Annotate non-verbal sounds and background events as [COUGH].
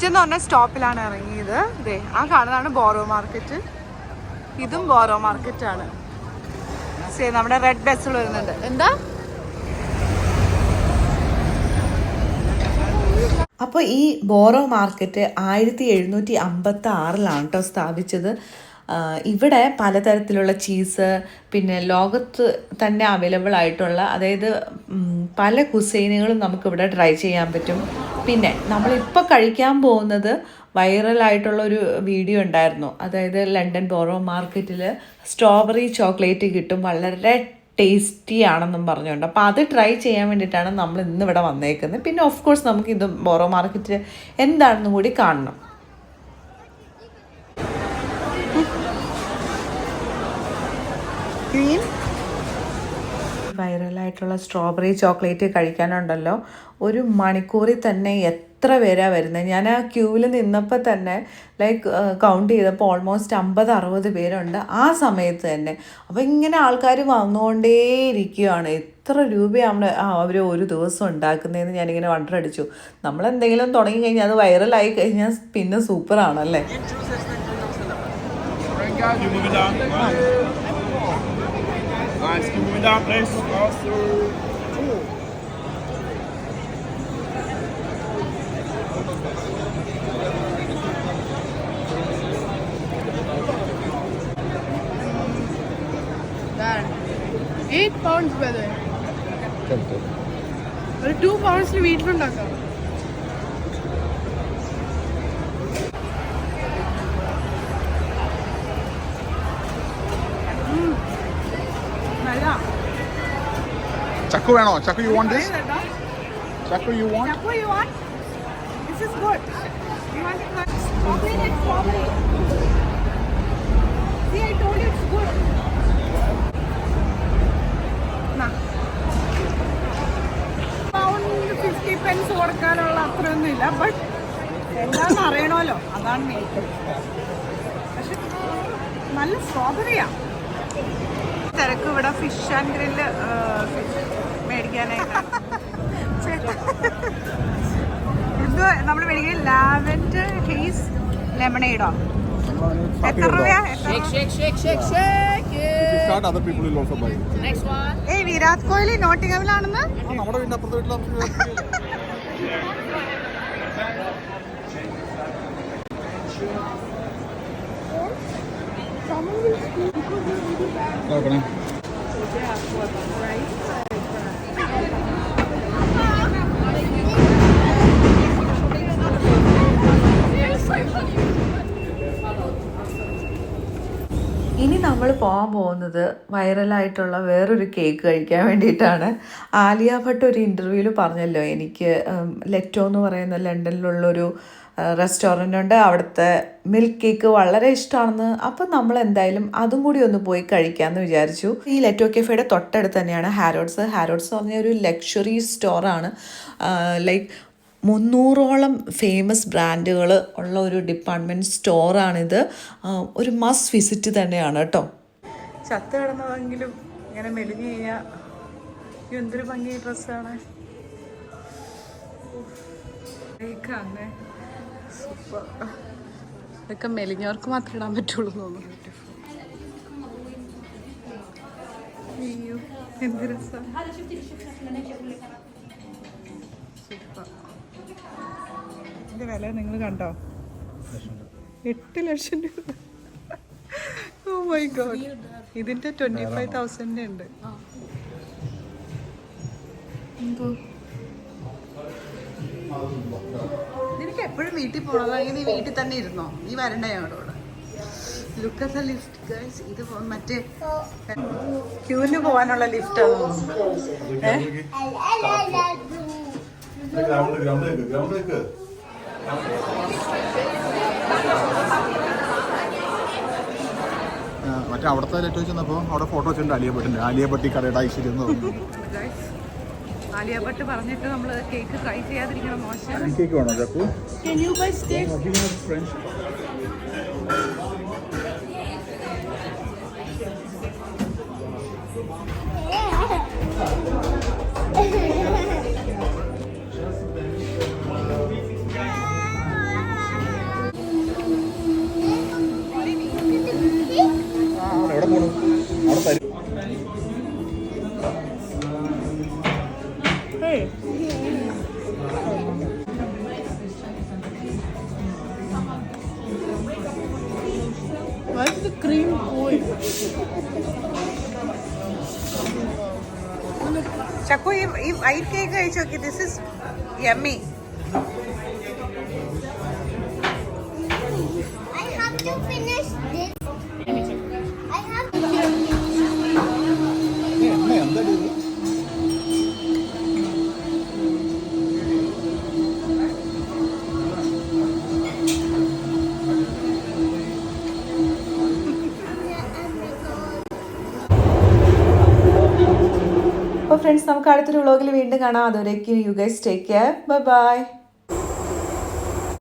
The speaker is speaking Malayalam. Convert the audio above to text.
ബ്രിഡ്ജ് എന്ന് പറഞ്ഞ സ്റ്റോപ്പിലാണ് ഇറങ്ങിയത്. ദേ ആ കാണുന്നതാണ് ബോറോ മാർക്കറ്റ്. ഇതും ബോറോ മാർക്കറ്റ് ആണ് സേ നമ്മുടെ റെഡ് ബസ്സിൽ വരുന്നുണ്ട്. എന്താ? അപ്പോൾ ഈ ബോറോ മാർക്കറ്റ് ആയിരത്തി എഴുന്നൂറ്റി അമ്പത്തി ആറിലാണ് കേട്ടോ സ്ഥാപിച്ചത്. ഇവിടെ പലതരത്തിലുള്ള ചീസ് പിന്നെ ലോകത്ത് തന്നെ അവൈലബിൾ ആയിട്ടുള്ള അതായത് പല കുസൈനുകളും നമുക്കിവിടെ ട്രൈ ചെയ്യാൻ പറ്റും. പിന്നെ നമ്മളിപ്പോൾ കഴിക്കാൻ പോകുന്നത് വൈറലായിട്ടുള്ള ഒരു വീഡിയോ ഉണ്ടായിരുന്നു. അതായത് ലണ്ടൻ ബോറോ മാർക്കറ്റിൽ സ്ട്രോബെറി ചോക്ലേറ്റ് കിട്ടും വളരെ ടേസ്റ്റി ആണെന്നും പറഞ്ഞുകൊണ്ട്. അപ്പോൾ അത് ട്രൈ ചെയ്യാൻ വേണ്ടിയിട്ടാണ് നമ്മൾ ഇന്ന് ഇവിടെ വന്നേക്കുന്നത്. പിന്നെ ഓഫ് കോഴ്സ് നമുക്ക് ഇത് ബോറോ മാർക്കറ്റ് എന്താണെന്നും കൂടി കാണണം. ഗ്രീൻ വൈറലായിട്ടുള്ള സ്ട്രോബെറി ചോക്ലേറ്റ് കഴിക്കാനുണ്ടല്ലോ. ഒരു മണിക്കൂറിൽ തന്നെ എത്ര പേരാണ് വരുന്നത്? ഞാൻ ആ ക്യൂവിൽ നിന്നപ്പോൾ തന്നെ ലൈക്ക് കൗണ്ട് ചെയ്തപ്പോൾ ഓൾമോസ്റ്റ് അമ്പത് അറുപത് പേരുണ്ട് ആ സമയത്ത് തന്നെ. അപ്പോൾ ഇങ്ങനെ ആൾക്കാർ വന്നുകൊണ്ടേയിരിക്കുകയാണ്. എത്ര രൂപയാണ് അവർ ഒരു ദിവസം ഉണ്ടാക്കുന്നതെന്ന് ഞാനിങ്ങനെ വണ്ടർ അടിച്ചു. നമ്മളെന്തെങ്കിലും തുടങ്ങി കഴിഞ്ഞാൽ അത് വൈറലായി കഴിഞ്ഞാൽ പിന്നെ സൂപ്പറാണല്ലേ Nice. Give me that place. Eight pounds brother. Okay. Two pounds to eat from Dhaka. Chaku, no. Chaku, you want this? Chaku, you want? Chapo, you want? This is good. You want it like strawberry and. See, I told you it's good. Pound fifty pence കൊടുക്കാനുള്ള അത്രയൊന്നുമില്ല ബട്ട് എന്താണെന്ന് അറിയണമല്ലോ അതാണ് മെയിൻ പക്ഷെ നല്ല സ്ട്രോബെറിയാ തിരക്ക് ഇവിടെ ഫിഷ് ആൻഡ് ഗ്രില്ല് ഫിഷ് മേടിക്കാനായിട്ട് ഇത് നമ്മൾ മേടിക്കുന്നത് ലാവൻഡർ ഹേസ് ലെമണേഡോ എത്ര രൂപയാ? എത്ര Start, other [LAUGHS] Common. Okay. പോകാൻ പോകുന്നത് വൈറലായിട്ടുള്ള വേറൊരു കേക്ക് കഴിക്കാൻ വേണ്ടിയിട്ടാണ്. ആലിയ ഭട്ട് ഒരു ഇന്റർവ്യൂവിൽ പറഞ്ഞല്ലോ എനിക്ക് ലെറ്റോ എന്ന് പറയുന്ന ലണ്ടനിലുള്ളൊരു റെസ്റ്റോറന്റ് ഉണ്ട്. അവിടുത്തെ മിൽക്ക് കേക്ക് വളരെ ഇഷ്ടമാണെന്ന് അപ്പം നമ്മൾ എന്തായാലും അതും കൂടി ഒന്ന് പോയി കഴിക്കാമെന്ന് വിചാരിച്ചു. ഈ ലെറ്റോ കെഫയുടെ തൊട്ടടുത്ത് തന്നെയാണ് ഹാരോഡ്സ് ഹാരോഡ്സ് പറഞ്ഞ ഒരു ലക്ഷറി സ്റ്റോറാണ് ലൈക്ക് മുന്നൂറോളം ഫേമസ് ബ്രാൻഡുകൾ ഉള്ള ഒരു ഡിപ്പാർട്ട്മെന്റ് സ്റ്റോറാണിത് ഒരു മസ്റ്റ് വിസിറ്റ് തന്നെയാണ് കേട്ടോ. ചത്ത് കിടന്നതെങ്കിലും ഇങ്ങനെ മെലിഞ്ഞു കഴിഞ്ഞാൽ എന്തൊരു ഭംഗി ഡ്രസ്സാണ്. അങ്ങനെ സൂപ്പർ. ഇതൊക്കെ മെലിഞ്ഞവർക്ക് മാത്രമേ ഇടാൻ പറ്റുള്ളൂ തോന്നുന്നു. അയ്യോ എന്ത് രസമാണ് സൂപ്പർ. ഇതിന്റെ വില നിങ്ങൾ കണ്ടോ? എട്ട് ലക്ഷം രൂപ. മൈ ഗോഡ് ഇതിന്റെ ട്വന്റി ഫൈവ് തൗസൻഡ് ഉണ്ട് നിനക്ക് എപ്പോഴും വീട്ടിൽ പോകണം അല്ലെങ്കിൽ നീ വീട്ടിൽ തന്നെ ഇരുന്നോ നീ വരണ്ട ഞങ്ങളോട് ലുക്ക് അറ്റ് ലിഫ്റ്റ് ഗേൾസ് ഇത് മറ്റേ ക്യൂവിന് പോകാനുള്ള ലിഫ്റ്റ് മറ്റേ അവിടുത്തെ ലെറ്റ് ചെന്നപ്പോൾ അവിടെ ഫോട്ടോ വെച്ചിട്ടുണ്ട് ആലിയ ഭട്ടിന്റെ ആലിയ ഭട്ടി കടയുടെ ഐശ്വര്യം എന്ന് പറഞ്ഞു ആലിയ ഭട്ട് പറഞ്ഞിട്ട് നമ്മൾ കേക്ക് ട്രൈ ചെയ്യാതിരിക്കണം മോശം. കേക്ക് വേണോ ചക്കു? ഫ്രണ്ട്സ് ചക്കു ഈ ഈ വൈറ്റ് കേക്ക് കഴിച്ചു നോക്കി. ദിസ് ഇസ് യമ്മി I അപ്പോൾ ഫ്രണ്ട്സ് നമുക്ക് അടുത്തൊരു വ്ളോഗിൽ വീണ്ടും കാണാം. അതുവരേക്കും you guys take care bye bye